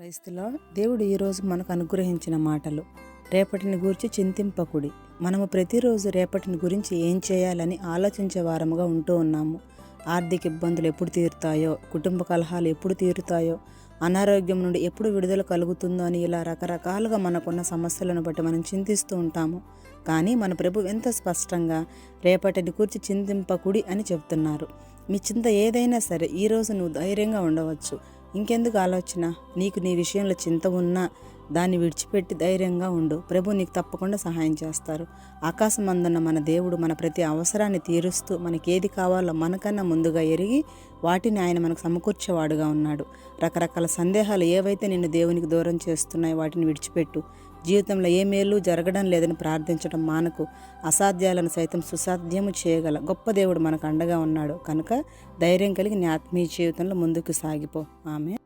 క్రైస్తులో దేవుడు ఈరోజు మనకు అనుగ్రహించిన మాటలు. రేపటిని గురించి చింతింపకుడి. మనము ప్రతిరోజు రేపటిని గురించి ఏం చేయాలని ఆలోచించే వారముగా ఉంటూ ఉన్నాము. ఆర్థిక ఇబ్బందులు ఎప్పుడు తీరుతాయో కుటుంబ కలహాలు ఎప్పుడు తీరుతాయో అనారోగ్యం నుండి ఎప్పుడు విడుదల కలుగుతుందో అని ఇలా రకరకాలుగా మనకున్న సమస్యలను బట్టి మనం చింతిస్తూ ఉంటాము. కానీ మన ప్రభు ఎంత స్పష్టంగా రేపటిని గురించి చింతింపకుడి అని చెప్తున్నారు. మీ చింత ఏదైనా సరే ఈరోజు నువ్వు ధైర్యంగా ఉండవచ్చు. ఇంకెందుకు ఆలోచన? నీకు నీ విషయంలో చింత ఉన్నా దాన్ని విడిచిపెట్టి ధైర్యంగా ఉండు. ప్రభు నీకు తప్పకుండా సహాయం చేస్తారు. ఆకాశం మన దేవుడు మన ప్రతి అవసరాన్ని తీరుస్తూ మనకేది కావాలో మనకన్నా ముందుగా ఎరిగి వాటిని ఆయన మనకు సమకూర్చేవాడుగా ఉన్నాడు. రకరకాల సందేహాలు ఏవైతే నిన్ను దేవునికి దూరం చేస్తున్నాయో వాటిని విడిచిపెట్టు. జీవితంలో ఏ మేలు జరగడం లేదని ప్రార్థించడం మానకు. అసాధ్యాలను సైతం సుసాధ్యము చేయగల గొప్ప దేవుడు మనకు అండగా ఉన్నాడు. కనుక ధైర్యం కలిగి నీ ఆత్మీయ జీవితంలో ముందుకు సాగిపో. ఆమె